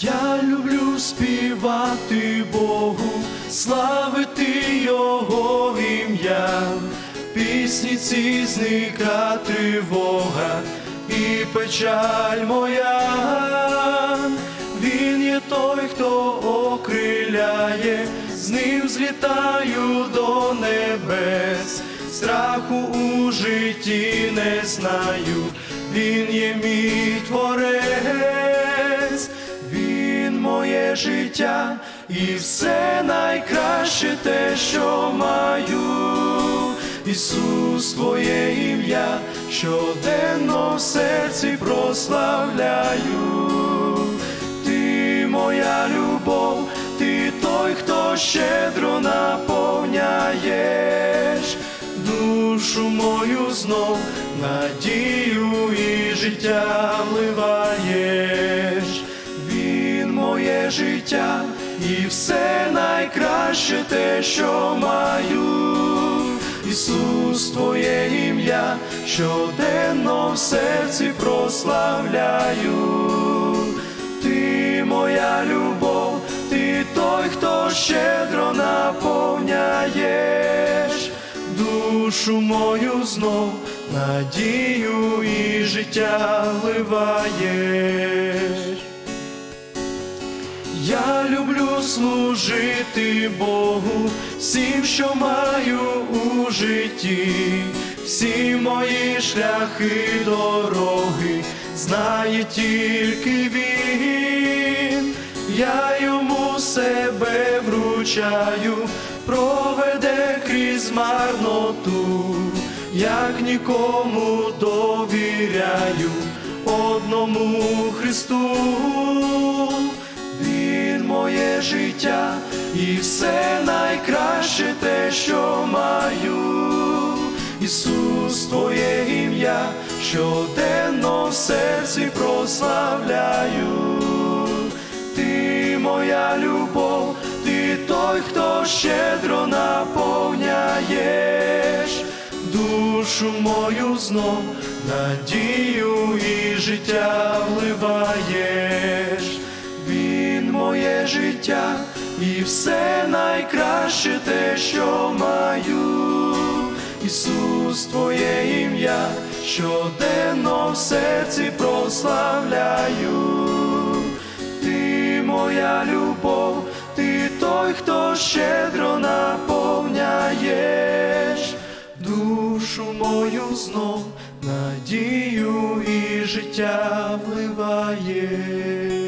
Я люблю співати Богу, славити Його ім'я, пісні ці зника тривога і печаль моя. Він є той, хто окриляє, з ним злітаю до небес, страху у житті не знаю, він є мій творець, життя і все найкраще те, що маю. Ісус, Твоє ім'я, щоденно в серці прославляю. Ти моя любов, ти той, хто щедро наповняєш душу мою знов, надію і життя вливаєш. Життя і все найкраще те, що маю. Ісус, Твоє ім'я, щоденно в серці прославляю. Ти моя любов, ти той, хто щедро наповняєш душу мою знов, надію і життя вливаєш. Я люблю служити Богу всім, що маю у житті, всі мої шляхи дороги знає тільки він, я йому себе вручаю, проведе крізь марноту, як нікому довіряю одному Христу. Життя і все найкраще те, що маю. Ісус, Твоє ім'я, щоденно в серці прославляю. Ти моя любов, ти той, хто щедро наповняєш душу мою знов, надію і життя вливаєш. Життя і все найкраще те, що маю. Ісус, Твоє ім'я, щоденно в серці прославляю. Ти моя любов, ти той, хто щедро наповняєш душу мою знов, надію і життя вливаєш.